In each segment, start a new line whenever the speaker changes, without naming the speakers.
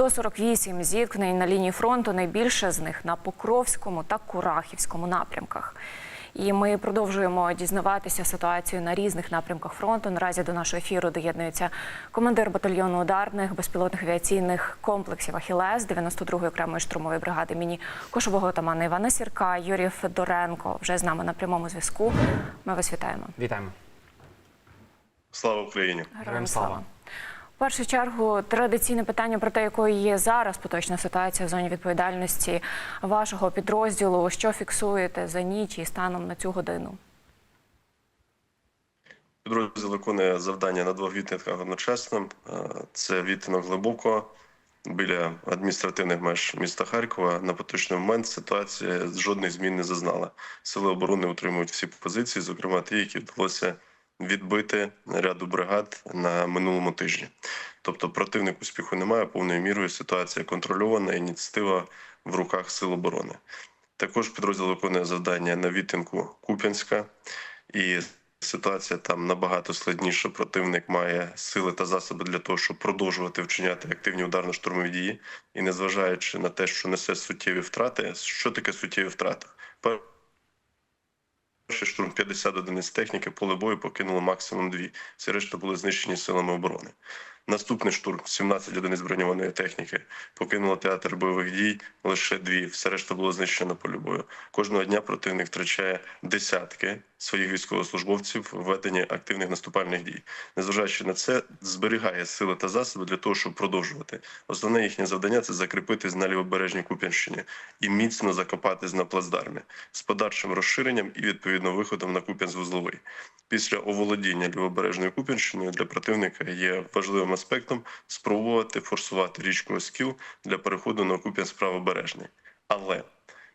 148 зіткнень на лінії фронту. Найбільше з них на Покровському та Курахівському напрямках. І ми продовжуємо дізнаватися ситуацію на різних напрямках фронту. Наразі до нашого ефіру доєднується командир батальйону ударних безпілотних авіаційних комплексів Ахілес 92-ї окремої штурмової бригади імені Кошового отамана Івана Сірка. Юрій Федоренко вже з нами на прямому зв'язку. Ми вас вітаємо.
Вітаємо.
Слава Україні!
Героям
слава.
Першу чергу традиційне питання про те, якою є зараз поточна ситуація в зоні відповідальності вашого підрозділу. Що фіксуєте за ніч і станом на цю годину?
Підрозділ виконує завдання на двох відтинках одночасно. Е, Це відтинок глибоко біля адміністративних меж міста Харкова. На поточний момент ситуація жодних змін не зазнала. Сили оборони утримують всі позиції, зокрема ті, які вдалося відбити ряду бригад на минулому тижні. Тобто противник успіху немає, повною мірою ситуація контрольована, ініціатива в руках сил оборони. Також підрозділ виконує завдання на відтинку Куп'янська і ситуація там набагато складніша. Противник має сили та засоби для того, щоб продовжувати вчиняти активні ударно-штурмові дії, і незважаючи на те, що несе суттєві втрати, що таке суттєві втрати? Перший штурм 50 одиниць техніки, поле бою покинуло максимум дві. Всі решта були знищені силами оборони. Наступний штурм 17 одиниць броньованої техніки покинуло театр бойових дій лише дві. Все решта було знищено на полі бою. Кожного дня противник втрачає десятки своїх військовослужбовців в веденні активних наступальних дій. Незважаючи на це, зберігає сили та засоби для того, щоб продовжувати. Основне їхнє завдання це закріпитись на лівобережній Куп'янщині і міцно закопатись на плацдармі з подальшим розширенням і відповідно виходом на Куп'янськ-Вузловий. Після оволодіння лівобережною Куп'янщиною для противника є важливим аспектом спробувати форсувати річку Оскіл для переходу на Куп'янськ правобережний. Але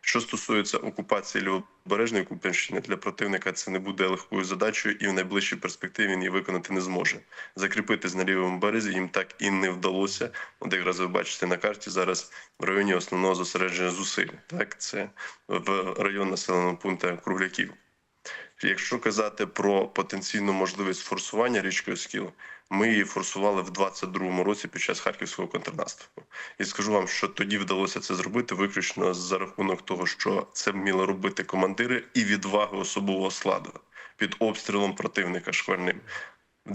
що стосується окупації лівобережної Куп'янщини, для противника це не буде легкою задачею, і в найближчій перспективі він її виконати не зможе. Закріпитись на лівому березі їм так і не вдалося. От якраз ви бачите на карті зараз в районі основного зосередження зусиль. Так, це в район населеного пункту Кругляків. Якщо казати про потенційну можливість форсування річки Оскіл, ми її форсували в 22-му році під час харківського контрнаступу. І скажу вам, що тоді вдалося це зробити виключно за рахунок того, що це вміли робити командири і відваги особового складу під обстрілом противника шквальним.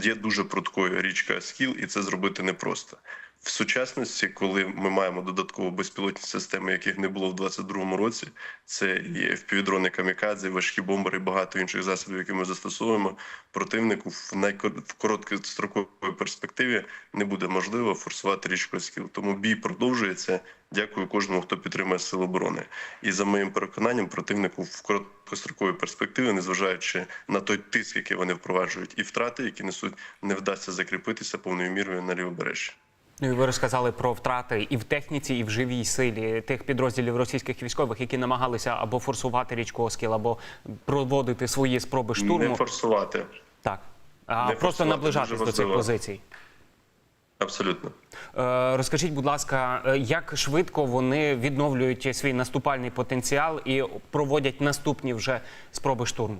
Є дуже пруткою річка Оскіл, і це зробити непросто. В сучасності, коли ми маємо додатково безпілотні системи, яких не було в 22-му році, це і впівдрони камікадзе, важкі бомбери, і багато інших засобів, які ми застосовуємо. Противнику в найкор... в короткостроковій перспективі не буде можливо форсувати річку Оскіл. Тому бій продовжується. Дякую кожному, хто підтримує сили оборони. І за моїм переконанням, противнику в короткостроковій перспективі, незважаючи на той тиск, який вони впроваджують, і втрати, які несуть, не вдасться закріпитися повною мірою на лівобережжі.
Ну і ви розказали про втрати і в техніці, і в живій силі тих підрозділів російських військових, які намагалися або форсувати річку Оскіл, або проводити свої спроби штурму.
Не форсувати.
Так. А
Не
просто
форсувати,
наближатись до цих позицій.
Абсолютно.
Е, Розкажіть, будь ласка, е, як швидко вони відновлюють свій наступальний потенціал і проводять наступні вже спроби штурму?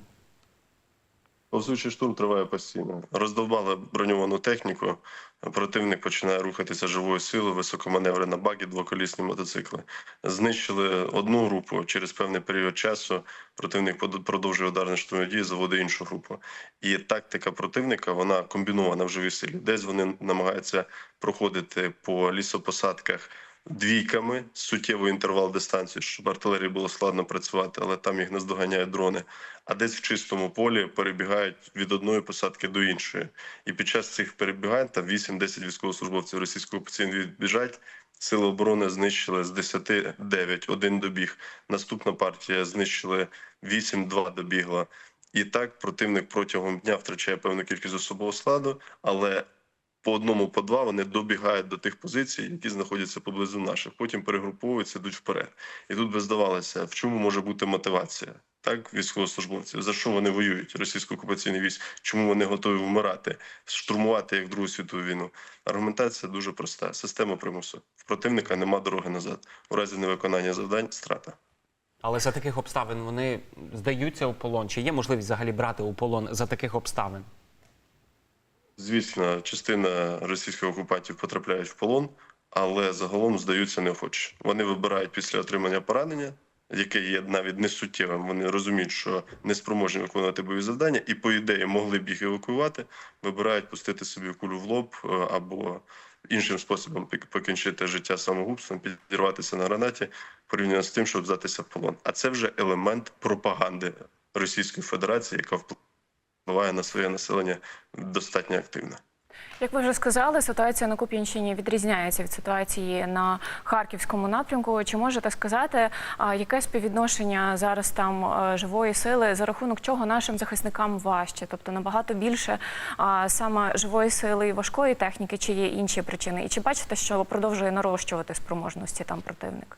Повзучий штурм триває постійно. Роздовбали броньовану техніку. Противник починає рухатися живою силою, високоманеврена багі, двоколісні мотоцикли. Знищили одну групу через певний період часу. Противник продовжує ударні штурмові дії, заводить іншу групу. І тактика противника вона комбінована в живій силі. Десь вони намагаються проходити по лісопосадках двійками суттєвий інтервал дистанції, щоб артилерії було складно працювати, але там їх наздоганяють дрони. А десь в чистому полі перебігають від одної посадки до іншої. І під час цих перебігань там 8-10 військовослужбовців російської окупаційної відбіжать. Сили оборони знищили з 10 9, один добіг. Наступна партія знищили 8-2 добігла. І так противник протягом дня втрачає певну кількість особового складу, але по одному, по два вони добігають до тих позицій, які знаходяться поблизу наших. Потім перегруповуються, йдуть вперед. І тут би здавалося, в чому може бути мотивація? Так, військовослужбовців, за що вони воюють, російсько-окупаційний військ, чому вони готові вмирати, штурмувати як Другу світову війну? Аргументація дуже проста: система примусу. В противника нема дороги назад. У разі невиконання завдань страта.
Але за таких обставин вони здаються у полон. Чи є можливість взагалі брати у полон за таких обставин?
Звісно, частина російських окупантів потрапляють в полон. але загалом здаються неохоче. Вони вибирають після отримання поранення, яке є навіть не суттєвим. Вони розуміють, що не спроможні виконувати бойові завдання, і по ідеї могли б їх евакуювати. Вибирають пустити собі кулю в лоб е, або іншим способом покінчити життя самогубством, підірватися на гранаті, порівняно з тим, щоб здатися в полон. А це вже елемент пропаганди Російської Федерації, яка впливає на своє населення достатньо активно.
Як ви вже сказали, ситуація на Куп'янщині відрізняється від ситуації на харківському напрямку. Чи можете сказати, яке співвідношення зараз там е, живої сили, за рахунок чого нашим захисникам важче? Тобто набагато більше саме живої сили і важкої техніки, чи є інші причини? І чи бачите, що продовжує нарощувати спроможності там противник?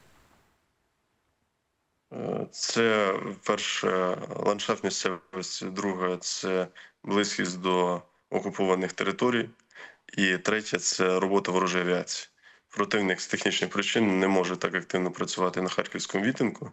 Це перше ландшафт місцевості, друге це близькість до окупованих територій, і третє це робота ворожої авіації. Противник з технічних причин не може так активно працювати на харківському відтинку,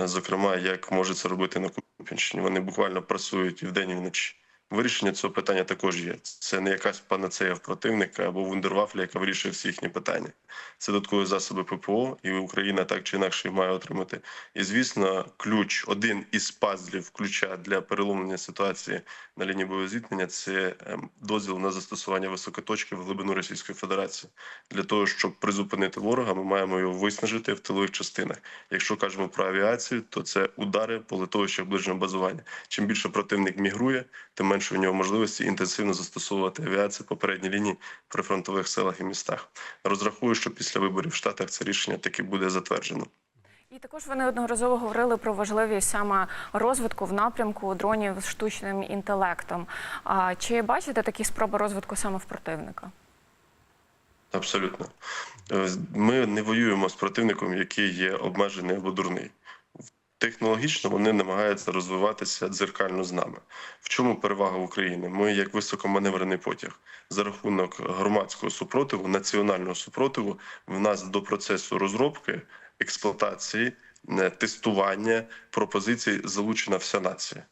е, зокрема, як може це робити на Куп'янщині. Вони буквально працюють і вдень, і вночі. Вирішення цього питання також є. Це не якась панацея в противника або вундервафля, яка вирішує всі їхні питання. Це додаткові засоби ППО, і Україна так чи інакше має отримати. І звісно, ключ, один із пазлів ключа для переломлення ситуації на лінії бойового зіткнення це ем, дозвіл на застосування високоточки в глибину Російської Федерації. Для того щоб призупинити ворога, ми маємо його виснажити в тилових частинах. Якщо кажемо про авіацію, то це удари по литовищах ближнього базування. Чим більше противник мігрує, тим менше у нього можливості інтенсивно застосовувати авіацію по передній лінії при фронтових селах і містах. Розрахую, що після виборів в Штатах це рішення таки буде затверджено.
І також ви неодноразово говорили про важливість саме розвитку в напрямку дронів з штучним інтелектом. А чи бачите такі спроби розвитку саме в противника?
Абсолютно. Е, Ми не воюємо з противником, який є обмежений або дурний. Технологічно вони намагаються розвиватися дзеркально з нами. В чому перевага України? Ми, як високоманеврений потяг, за рахунок громадського супротиву, національного супротиву, в нас до процесу розробки, експлуатації, е, тестування пропозицій залучена вся нація.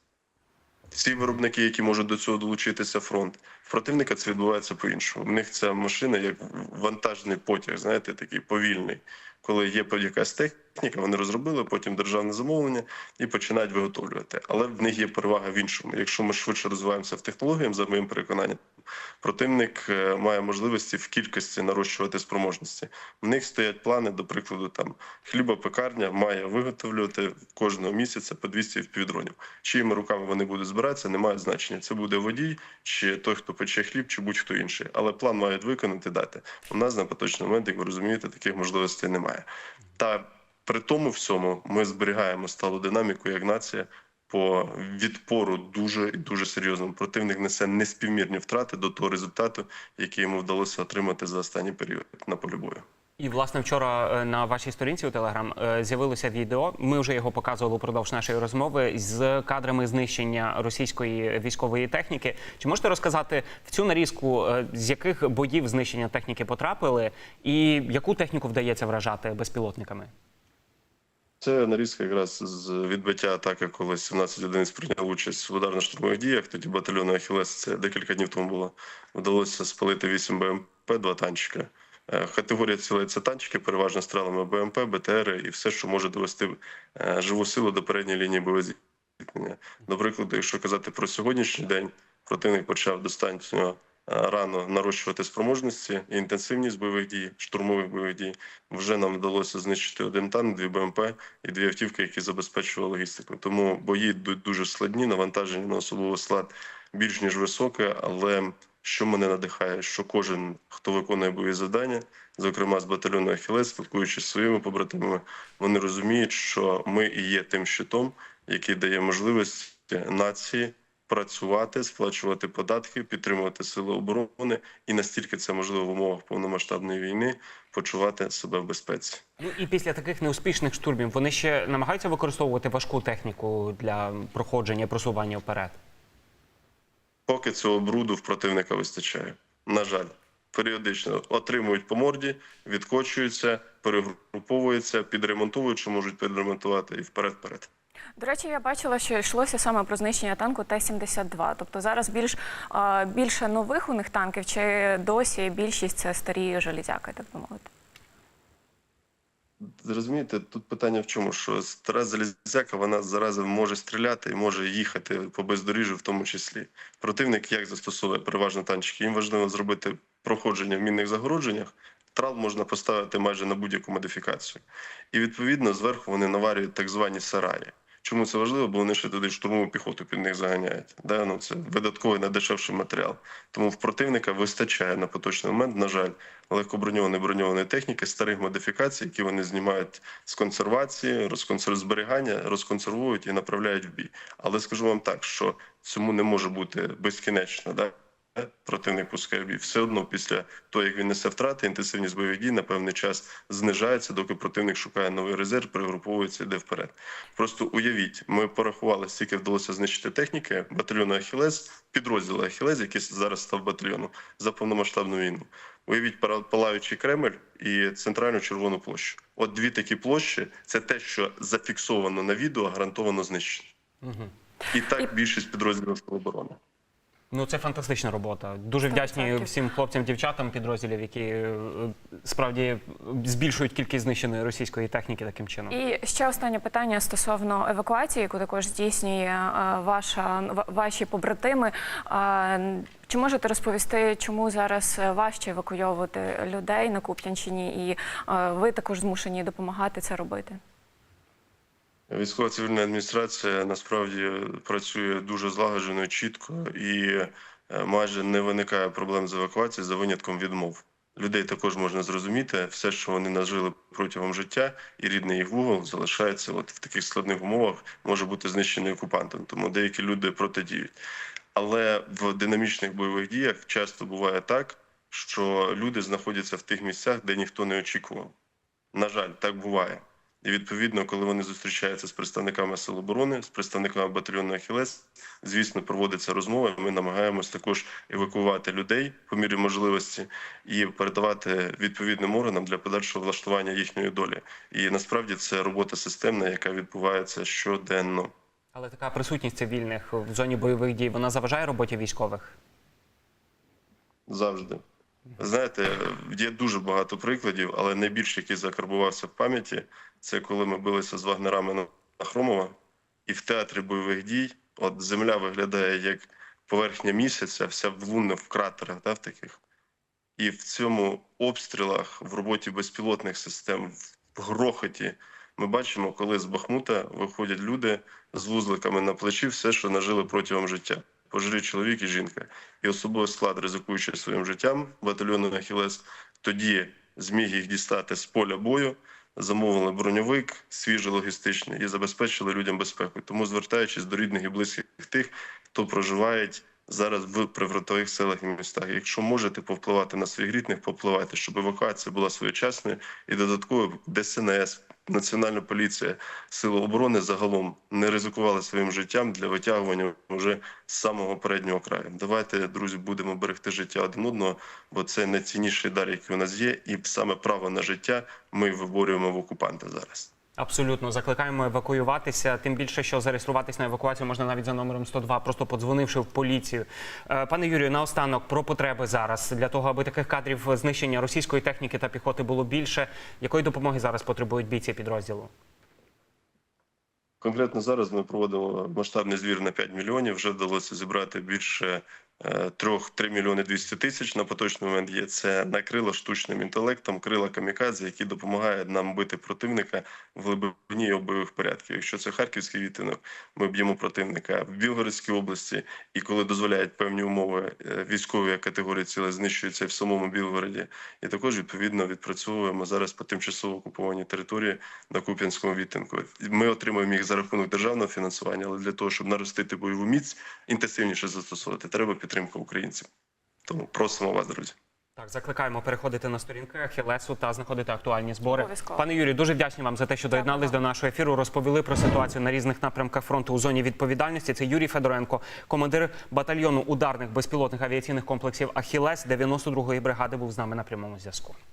Всі виробники, які можуть до цього долучитися, фронт. В противника це відбувається по-іншому. У них ця машина як вантажний потяг, знаєте, такий повільний. Коли є якась техніка, вони розробили, потім державне замовлення і починають виготовлювати. Але в них є перевага в іншому. Якщо ми швидше розвиваємося в технологіях, за моїм переконанням, противник е, має можливості в кількості нарощувати спроможності. В них стоять плани, до прикладу, там хлібопекарня має виготовлювати кожного місяця по 200 впівдронів. Чиїми руками вони будуть збиратися, не має значення. Це буде водій, чи той, хто пече хліб, чи будь-хто інший. Але план мають виконати дати. У нас на поточний момент, як ви розумієте, таких можливостей немає. Та при тому всьому ми зберігаємо сталу динаміку як нація по відпору дуже і дуже серйозному. Противник несе неспівмірні втрати до того результату, який йому вдалося отримати за останній період на полі бою.
І власне вчора е, на вашій сторінці у Телеграм з'явилося відео. Ми вже його показували упродовж нашої розмови з кадрами знищення російської військової техніки. Чи можете розказати в цю нарізку, е, з яких боїв знищення техніки потрапили, і яку техніку вдається вражати безпілотниками?
Це нарізка якраз з відбиття атаки, коли 17 одиниць прийняли участь в ударно-штурмових діях. Тоді батальйону Ахілес, це декілька днів тому було. Вдалося спалити 8 БМП, 2 танчика. Е, Категорія цілей танчики, переважно стрелами БМП, БТР і все, що може довести е, живу силу до передньої лінії бойового зіткнення. До прикладу, якщо казати про сьогоднішній день, противник почав достатньо рано нарощувати спроможності і інтенсивність бойових дій, штурмових бойових дій. Вже нам вдалося знищити один танк, дві БМП і дві автівки, які забезпечували логістику. Тому бої йдуть дуже складні, навантаження на особовий склад більш ніж високе, але що мене надихає, що кожен, хто виконує бойові завдання, зокрема з батальйону Ахілес, спілкуючись своїми побратимами, вони розуміють, що ми і є тим щитом, який дає можливість нації працювати, сплачувати податки, підтримувати сили оборони, і настільки це можливо в умовах повномасштабної війни почувати себе в безпеці.
Ну і після таких неуспішних штурмів вони ще намагаються використовувати важку техніку для проходження, просування вперед.
Поки цього бруду в противника вистачає. На жаль, періодично отримують по морді, відкочуються, перегруповуються, підремонтовують, що можуть підремонтувати, і вперед-вперед.
До речі, я бачила, що йшлося саме про знищення танку Т-72. Тобто зараз більш більше нових у них танків, чи досі більшість це старі железяки, так би мовити.
Зрозумієте, тут питання в чому, що стара залізяка, вона зараза може стріляти і може їхати по бездоріжжю в тому числі. Противник як застосовує переважно танчики? Їм важливо зробити проходження в мінних загородженнях. Трал можна поставити майже на будь-яку модифікацію. І відповідно зверху вони наварюють так звані сараї. Чому це важливо? Бо вони ще туди штурмову піхоту під них заганяють. Да? Ну, це видатковий найдешевший матеріал. Тому в противника вистачає на поточний момент, на жаль, легкоброньованої броньованої техніки, старих модифікацій, які вони знімають з консервації, розконсер... зберігання, розконсервують і направляють в бій. Але скажу вам так, що цьому не може бути безкінечно. Да? Противник пускає бій. Все одно після того, як він несе втрати, інтенсивність бойових дій на певний час знижається, доки противник шукає новий резерв, перегруповується, йде вперед. Просто уявіть, ми порахували, скільки вдалося знищити техніки батальйону Ахілес, підрозділу Ахілес, який зараз став батальйоном за повномасштабну війну. Уявіть палаючий Кремль і центральну червону площу. От дві такі площі це те, що зафіксовано на відео, гарантовано знищено. І так більшість підрозділів оборони.
Ну це фантастична робота. Дуже вдячні
100%.
всім хлопцям, дівчатам підрозділів, які е, справді збільшують кількість знищеної російської техніки таким чином.
І ще останнє питання стосовно евакуації, яку також здійснює е, ваша ва- ваші побратими. Е, Чи можете розповісти, чому зараз важче евакуйовувати людей на Куп'янщині, і е, ви також змушені допомагати це робити?
Військова цивільна адміністрація насправді працює дуже злагоджено, чітко і е, майже не виникає проблем з евакуацією за винятком відмов. Людей також можна зрозуміти, все, що вони нажили протягом життя, і рідний їх вугол залишається от в таких складних умовах, може бути знищений окупантом. Тому деякі люди протидіють. Але в динамічних бойових діях часто буває так, що люди знаходяться в тих місцях, де ніхто не очікував. На жаль, так буває. І відповідно, коли вони зустрічаються з представниками сил оборони, з представниками батальйону Ахілес, звісно, проводиться розмова. Ми намагаємось також евакуювати людей по мірі можливості і передавати відповідним органам для подальшого влаштування їхньої долі. І насправді це робота системна, яка відбувається щоденно.
Але така присутність цивільних в зоні бойових дій вона заважає роботі військових.
Завжди. Знаєте, є дуже багато прикладів, але найбільше, який закарбувався в пам'яті, це коли ми билися з вагнерами на Хромова, і в театрі бойових дій от земля виглядає як поверхня місяця, вся в лунних в кратерах, да, в таких. І в цьому обстрілах, в роботі безпілотних систем, в грохоті, ми бачимо, коли з Бахмута виходять люди з вузликами на плечі, все, що нажили протягом життя. Пожилі чоловік і жінка. І особовий склад, ризикуючи своїм життям батальйону Ахілес, тоді зміг їх дістати з поля бою, замовили броньовик, свіжий логістичний і забезпечили людям безпеку. Тому, звертаючись до рідних і близьких тих, хто проживають зараз в прифронтових селах і містах. Якщо можете повпливати на своїх рідних, повпливайте, щоб евакуація була своєчасною і додатково ДСНС, Національна поліція, сили оборони загалом не ризикували своїм життям для витягування вже з самого переднього краю. Давайте, друзі, будемо берегти життя один одного, бо це найцінніший дар, який у нас є, і саме право на життя ми виборюємо в окупанта зараз.
Абсолютно закликаємо евакуюватися. Тим більше, що зареєструватись на евакуацію можна навіть за номером 102, просто подзвонивши в поліцію. Е, Пане Юрію, наостанок про потреби зараз для того, аби таких кадрів знищення російської техніки та піхоти було більше. Якої допомоги зараз потребують бійці підрозділу?
Конкретно зараз ми проводимо масштабний збір на 5 мільйонів. Вже вдалося зібрати більше 3-3 мільйони 200 тисяч на поточний момент є. Це на крила штучним інтелектом, крила камікадзе, які допомагають нам бити противника в глибині його бойових порядків. Якщо це харківський відтинок, ми б'ємо противника в Білгородській області, і коли дозволяють певні умови, е, військові категорії ціле знищуються в самому Білгороді. І також відповідно відпрацьовуємо зараз по тимчасово окупованій території на Куп'янському відтинку. Ми отримуємо їх за рахунок державного фінансування, але для того, щоб наростити бойову міць, інтенсивніше застосовувати, треба підтримка українців. Тому просимо вас, друзі.
Так, закликаємо переходити на сторінки Ахілесу та знаходити актуальні збори.
Обов'язково.
Пане Юрію, дуже вдячні вам за те, що доєднались до нашого ефіру. Розповіли про ситуацію на різних напрямках фронту у зоні відповідальності. Це Юрій Федоренко, командир батальйону ударних безпілотних авіаційних комплексів Ахілес 92-ї бригади, був з нами на прямому зв'язку.